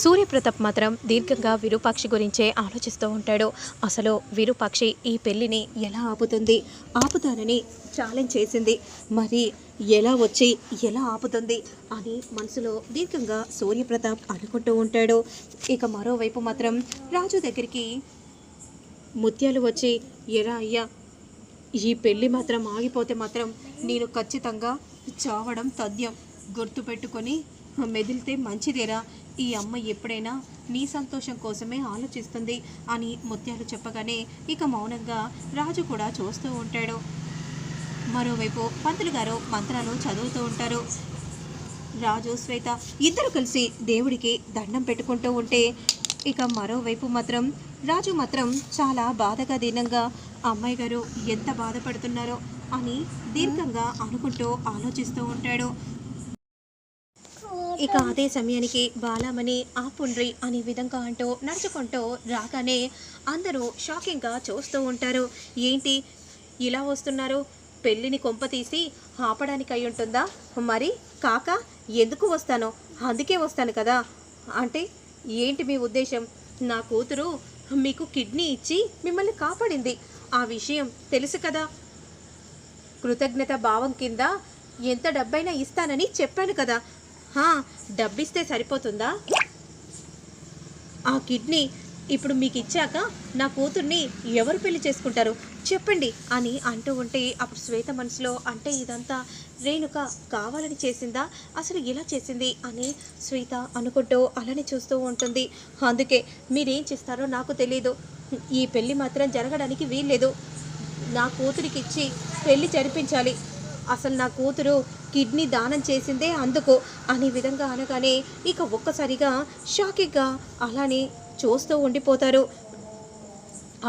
సూర్యప్రతాప్ మాత్రం దీర్ఘంగా విరూపాక్షి గురించే ఆలోచిస్తూ ఉంటాడు. అసలు విరూపాక్షి ఈ పెళ్ళిని ఎలా ఆపుతుంది? ఆపుతానని ఛాలెంజ్ చేసింది. మరి ఎలా వచ్చి ఎలా ఆపుతుంది అని మనసులో దీర్ఘంగా సూర్యప్రతాప్ అనుకుంటూ ఉంటాడు. ఇక మరోవైపు మాత్రం రాజు దగ్గరికి ముత్యాలు వచ్చి ఎరా అయ్యా ఈ పెళ్ళి మాత్రం ఆగిపోతే మాత్రం నేను ఖచ్చితంగా చావడం తథ్యం గుర్తుపెట్టుకొని మెదిలితే మంచిదేరా. ఈ అమ్మ ఎప్పుడైనా నీ సంతోషం కోసమే ఆలోచిస్తుంది అని ముత్యాలు చెప్పగానే ఇక మౌనంగా రాజు కూడా చూస్తూ ఉంటాడు. మరోవైపు పంతులు గారు మంత్రాలు చదువుతూ ఉంటారు. రాజు శ్వేత ఇద్దరు కలిసి దేవుడికి దండం పెట్టుకుంటూ ఉంటే ఇక మరోవైపు మాత్రం రాజు మాత్రం చాలా బాధగా దీనంగా అమ్మాయి గారు ఎంత బాధపడుతున్నారో అని దీర్ఘంగా అనుకుంటూ ఆలోచిస్తూ ఉంటాడు. ఇక అదే సమయానికి బాలామణి ఆ పుండ్రి అనే విధంగా అంటూ నడుచుకుంటూ రాగానే అందరూ షాకింగ్గా చూస్తూ ఉంటారు. ఏంటి? ఇలా వస్తున్నారు? పెళ్ళిని కొంప తీసి ఆపడానికి అయి ఉంటుందా? మరి కాక ఎందుకు వస్తాను? అందుకే వస్తాను కదా. అంటే ఏంటి మీ ఉద్దేశం? నా కూతురు మీకు కిడ్నీ ఇచ్చి మిమ్మల్ని కాపాడింది. ఆ విషయం తెలుసు కదా. కృతజ్ఞత భావం కింద ఎంత డబ్బైనా ఇస్తానని చెప్పాను కదా. డబ్బిస్తే సరిపోతుందా? ఆ కిడ్నీ ఇప్పుడు మీకు ఇచ్చాక నా కూతుర్ని ఎవరు పెళ్ళి చేసుకుంటారు? చెప్పండి అని అంటూ ఉంటే అప్పుడు శ్వేత మనసులో అంటే ఇదంతా రేణుక కావాలని చేసిందా? అసలు ఇలా చేసింది? అని శ్వేత అనుకుంటూ అలానే చూస్తూ ఉంటుంది. అందుకే మీరేం చేస్తారో నాకు తెలియదు ఈ పెళ్ళి మాత్రం జరగడానికి వీల్లేదు. నా కూతురికి ఇచ్చి పెళ్ళి జరిపించాలి. అసలు నా కూతురు కిడ్నీ దానం చేసిందే అందుకు అనే విధంగా అనగానే ఇక ఒక్కసారిగా షాకిగ్గా అలానే చూస్తూ ఉండిపోతారు.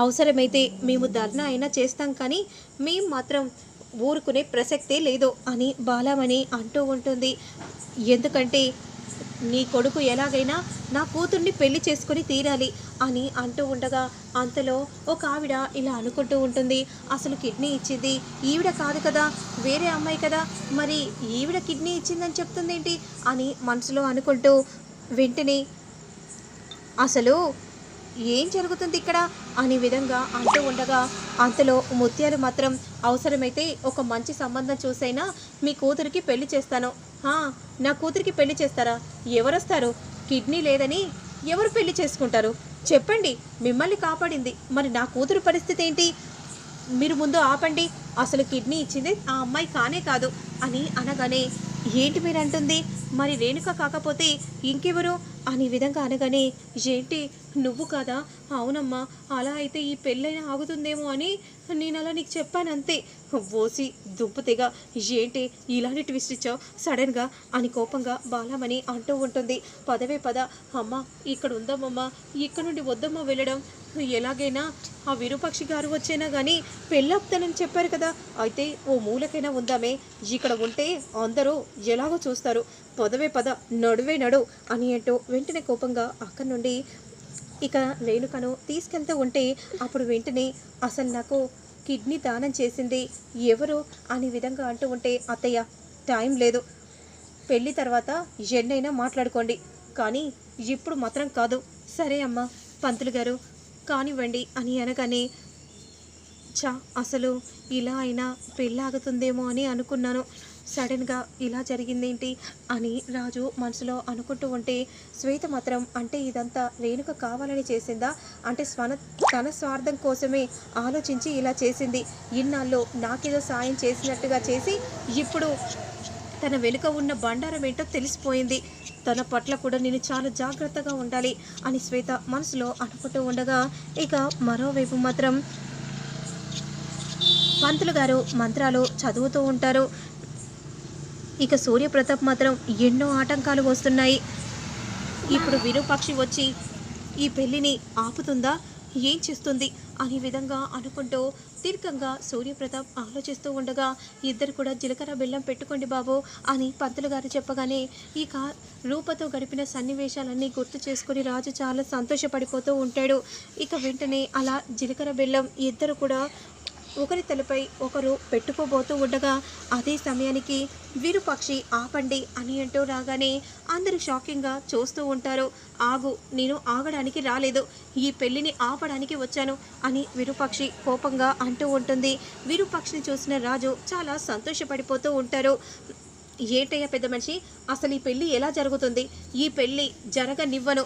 అవసరమైతే మేము ధర్నా అయినా చేస్తాం కానీ మేము మాత్రం ఊరుకునే ప్రసక్తే లేదు అని బాలమణి అంటూ ఉంటుంది. ఎందుకంటే నీ కొడుకు ఎలాగైనా నా కూతుర్ని పెళ్ళి చేసుకొని తీరాలి అని అంటూ ఉండగా అంతలో ఒక ఆవిడ ఇలా అనుకుంటూ ఉంటుంది. అసలు కిడ్నీ ఇచ్చింది ఈవిడ కాదు కదా వేరే అమ్మాయి కదా మరి ఈవిడ కిడ్నీ ఇచ్చిందని చెప్తుందేంటి అని మనసులో అనుకుంటూ వెంటనే అసలు ఏం జరుగుతుంది ఇక్కడ అనే విధంగా అంటూ ఉండగా అంతలో ముత్యాలు మాత్రం అవసరమైతే ఒక మంచి సంబంధం చూసైనా మీ కూతురికి పెళ్ళి చేస్తాను. నా కూతురికి పెళ్ళి చేస్తారా? ఎవరొస్తారు? కిడ్నీ లేదని ఎవరు పెళ్ళి చేసుకుంటారు? చెప్పండి మిమ్మల్ని కాపాడింది. మరి నా కూతురు పరిస్థితి ఏంటి? మీరు ముందు ఆపండి. అసలు కిడ్నీ ఇచ్చింది ఆ అమ్మాయి కానే కాదు అని అనగానే ఏంటి మీరు అంటుంది మరి రేణుక కాకపోతే ఇంకెవరు? అనే విధంగా అనగానే ఏంటి? నువ్వు కాదా? అవునమ్మా అలా అయితే ఈ పెళ్ళైనా ఆగుతుందేమో అని నేను అలా నీకు చెప్పాను అంతే. ఓసి దుబ్బతిగా ఏంటి ఇలాంటి ట్విస్ట్ ఇచ్చావు సడన్గా అని కోపంగా బాలమని అంటూ ఉంటుంది పదవే పద అమ్మ ఇక్కడ ఉందామమ్మా ఇక్కడ నుండి వద్దమ్మా వెళ్ళడం ఎలాగైనా ఆ విరూపాక్షి గారు వచ్చైనా కానీ పెళ్ళాపుతానని చెప్పారు కదా అయితే ఓ మూలకైనా ఉందామే ఇక్కడ ఉంటే అందరూ ఎలాగో చూస్తారు పదవే పద నడువే నడు అని అంటూ వెంటనే కోపంగా అక్కడి నుండి ఇక రేణుకను తీసుకెళ్తూ ఉంటే అప్పుడు వెంటనే అసలు నాకు కిడ్నీ దానం చేసింది. ఎవరు? అనే విధంగా అంటూ ఉంటే అత్తయ్య టైం లేదు. పెళ్ళి తర్వాత ఎన్నైనా మాట్లాడుకోండి. కానీ ఇప్పుడు మాత్రం కాదు. సరే అమ్మా పంతులు గారు కానివ్వండి అని అనగానే చా అసలు ఇలా అయినా పెళ్ళాగుతుందేమో అని అనుకున్నాను. సడన్గా ఇలా జరిగిందేంటి అని రాజు మనసులో అనుకుంటూ ఉంటే శ్వేత మాత్రం అంటే ఇదంతా రేణుక కావాలని చేసిందా? అంటే స్వన తన స్వార్థం కోసమే ఆలోచించి ఇలా చేసింది. ఇన్నాళ్ళు నాకేదో సాయం చేసినట్టుగా చేసి ఇప్పుడు తన వెనుక ఉన్న బండారం ఏంటో తెలిసిపోయింది. తన పట్ల కూడా నేను చాలా జాగ్రత్తగా ఉండాలి అని శ్వేత మనసులో అనుకుంటూ ఉండగా ఇక మరోవైపు మాత్రం పంతులు గారు మంత్రాలు చదువుతూ ఉంటారు. ఇక సూర్యప్రతాప్ మాత్రం ఎన్నో ఆటంకాలు వస్తున్నాయి. ఇప్పుడు విరూపాక్షి వచ్చి ఈ పెళ్ళిని ఆపుతుందా? ఏం చేస్తుంది? అనే విధంగా అనుకుంటూ దీర్ఘంగా సూర్యప్రతాప్ ఆలోచిస్తూ ఉండగా ఇద్దరు కూడా జీలకర్ర బెల్లం పెట్టుకోండి బాబు అని పంతులు గారు చెప్పగానే ఇక రూపతో గడిపిన సన్నివేశాలన్నీ గుర్తు చేసుకుని రాజు చాలా సంతోషపడిపోతూ ఉంటాడు. ఇక వెంటనే అలా జీలకర్ర బెల్లం ఇద్దరు కూడా ఒకరి తలపై ఒకరు పెట్టుకోబోతూ ఉండగా అదే సమయానికి విరూపాక్షి ఆపండి అని అంటూ రాగానే అందరూ షాకింగ్గా చూస్తూ ఉంటారు. ఆగు నేను ఆగడానికి రాలేదు. ఈ పెళ్ళిని ఆపడానికి వచ్చాను అని విరూపాక్షి కోపంగా అంటూ ఉంటుంది. విరూపాక్షిని చూసిన రాజు చాలా సంతోషపడిపోతూ ఉంటారు. ఏంటయ్యా పెద్ద మనిషి? అసలు ఈ పెళ్ళి ఎలా జరుగుతుంది? ఈ పెళ్ళి జరగనివ్వను.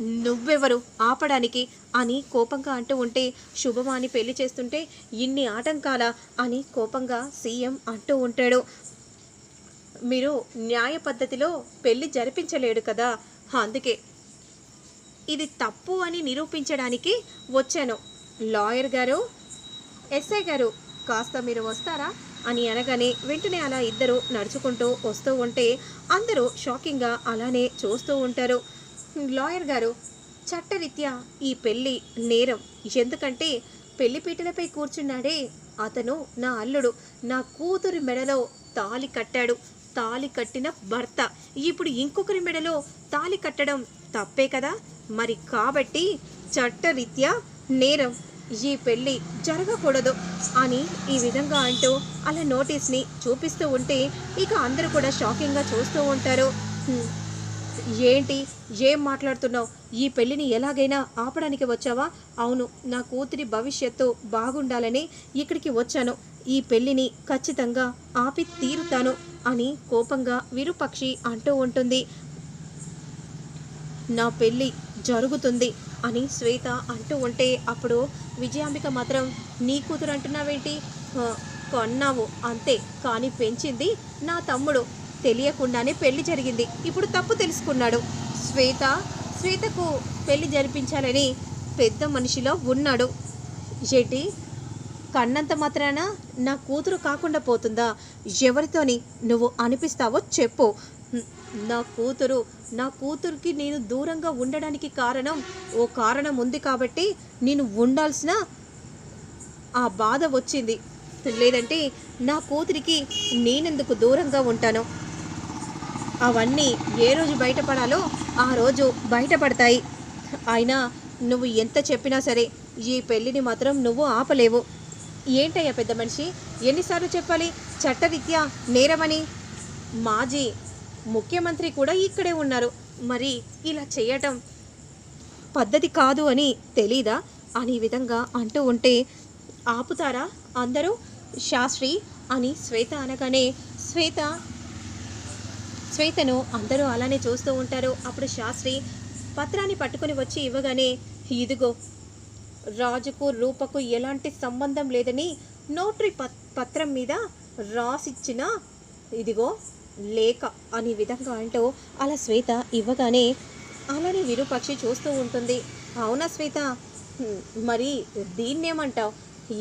నువ్వెవరు? ఆపడానికి? అని కోపంగా అంటూ ఉంటే శుభమాని పెళ్ళి చేస్తుంటే ఇన్ని ఆటంకాల? అని కోపంగా సీఎం అంటూ ఉంటాడు. మీరు న్యాయ పద్ధతిలో పెళ్ళి జరిపించలేడు కదా? అందుకే. ఇది తప్పు అని నిరూపించడానికి వచ్చాను. లాయర్ గారు ఎస్ఐ గారు కాస్త మీరు వస్తారా? అని అనగానే వెంటనే అలా ఇద్దరు నడుచుకుంటూ వస్తూ ఉంటే అందరూ షాకింగ్గా అలానే చూస్తూ ఉంటారు. లాయర్ గారు చట్టరీత్యా ఈ పెళ్ళి నేరం ఎందుకంటే పెళ్ళి పీటలపై కూర్చున్నాడే అతను నా అల్లుడు. నా కూతురి మెడలో తాలి కట్టాడు. తాలి కట్టిన భర్త. ఇప్పుడు ఇంకొకరి మెడలో తాలి కట్టడం తప్పే కదా? మరి కాబట్టి చట్టరీత్యా నేరం ఈ పెళ్ళి జరగకూడదు అని ఈ విధంగా అంటూ అలా నోటీస్ని చూపిస్తూ ఉంటే ఇక అందరూ కూడా షాకింగ్గా చూస్తూ ఉంటారు. ఏంటి? ఏం మాట్లాడుతున్నావు? ఈ పెళ్ళిని ఎలాగైనా ఆపడానికి వచ్చావా? అవును నా కూతురి భవిష్యత్తు బాగుండాలని ఇక్కడికి వచ్చాను. ఈ పెళ్ళిని ఖచ్చితంగా ఆపి తీరుతాను అని కోపంగా విరూపక్షి అంటూ ఉంటుంది. నా పెళ్ళి జరుగుతుంది అని శ్వేత అంటూ ఉంటే అప్పుడు విజయాంబిక మాత్రం నీ కూతురు అంటున్నావేంటి? కొన్నావు అంతే. కానీ పెంచింది నా తమ్ముడు. తెలియకుండానే పెళ్ళి జరిగింది. ఇప్పుడు తప్పు తెలుసుకున్నాడు. శ్వేత శ్వేతకు పెళ్ళి జరిపించాలని పెద్ద మనిషిలో ఉన్నాడు. జెటి కన్నంత మాత్రాన నా కూతురు కాకుండా పోతుందా? ఎవరితోని నువ్వు అనిపిస్తావో చెప్పు. నా కూతురు నా కూతురికి నేను దూరంగా ఉండడానికి కారణం ఓ కారణం ఉంది కాబట్టి నేను ఉండాల్సిన ఆ బాధ వచ్చింది. లేదంటే నా కూతురికి నేనెందుకు దూరంగా ఉంటాను? అవన్నీ ఏ రోజు బయటపడాలో ఆ రోజు బయటపడతాయి. అయినా నువ్వు ఎంత చెప్పినా సరే ఈ పెళ్ళిని మాత్రం నువ్వు ఆపలేవు. ఏంటయ్యా పెద్ద మనిషి? ఎన్నిసార్లు చెప్పాలి? చట్టరీత్యా నేరమని? మాజీ ముఖ్యమంత్రి కూడా ఇక్కడే ఉన్నారు. మరి ఇలా చేయటం పద్ధతి కాదు అని తెలీదా? అని విధంగా అంటూ ఉంటే ఆపుతారా అందరూ? శాస్త్రి అని శ్వేత అనగానే శ్వేత శ్వేతను అందరూ అలానే చూస్తూ ఉంటారు. అప్పుడు శాస్త్రి పత్రాన్ని పట్టుకొని వచ్చి ఇవ్వగానే ఇదిగో రాజుకు రూపకు ఎలాంటి సంబంధం లేదని నోటరీ పత్రం మీద రాసిచ్చిన ఇదిగో లేక అనే విధంగా అంటూ అలా శ్వేత ఇవ్వగానే అలానే విరూపక్షి చూస్తూ ఉంటుంది. అవునా శ్వేత? మరి దీన్నేమంటావు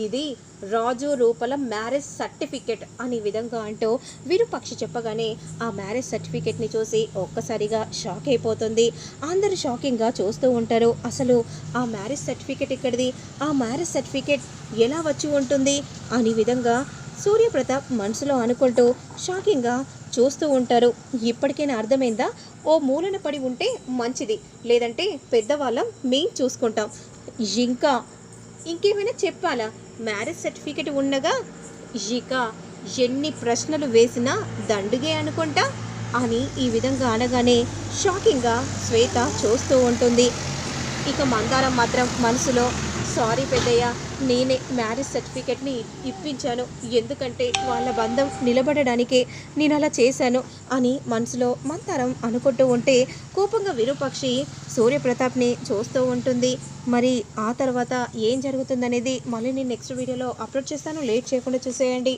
ఇది రాజు రూపల మ్యారేజ్ సర్టిఫికెట్ అనే విధంగా అంటూ విరూపక్షి చెప్పగానే ఆ మ్యారేజ్ సర్టిఫికెట్ని చూసి ఒక్కసారిగా షాక్ అయిపోతుంది. అందరూ షాకింగ్గా చూస్తూ ఉంటారు. అసలు ఆ మ్యారేజ్ సర్టిఫికెట్ ఇక్కడిది ఆ మ్యారేజ్ సర్టిఫికెట్ ఎలా వచ్చి ఉంటుంది? అనే విధంగా సూర్యప్రతాప్ మనసులో అనుకుంటూ షాకింగ్గా చూస్తూ ఉంటారు. ఇప్పటికైనా అర్థమైందా? ఓ మూలన పడి ఉంటే మంచిది లేదంటే పెద్దవాళ్ళం మేం చూసుకుంటాం. ఇంకా ఇంకేమైనా చెప్పాలా? మ్యారేజ్ సర్టిఫికెట్ ఉండగా ఇక ఎన్ని ప్రశ్నలు వేసినా దండుగే అనుకుంటా? అని ఈ విధంగా అనగానే షాకింగ్గా శ్వేత చూస్తూ ఉంటుంది. ఇక మందారం మాత్రం మనసులో సారీ పెద్దయ్య నేనే మ్యారేజ్ సర్టిఫికెట్ని ఇప్పించాను. ఎందుకంటే వాళ్ళ బంధం నిలబడడానికే నేను అలా చేశాను అని మనసులో మంతరం అనుకుంటూ ఉంటే కోపంగా విరూపక్షి సూర్యప్రతాప్ని చూస్తూ ఉంటుంది. మరి ఆ తర్వాత ఏం జరుగుతుందనేది మళ్ళీ నేను నెక్స్ట్ వీడియోలో అప్లోడ్ చేస్తాను. లేట్ చేయకుండా చూసేయండి.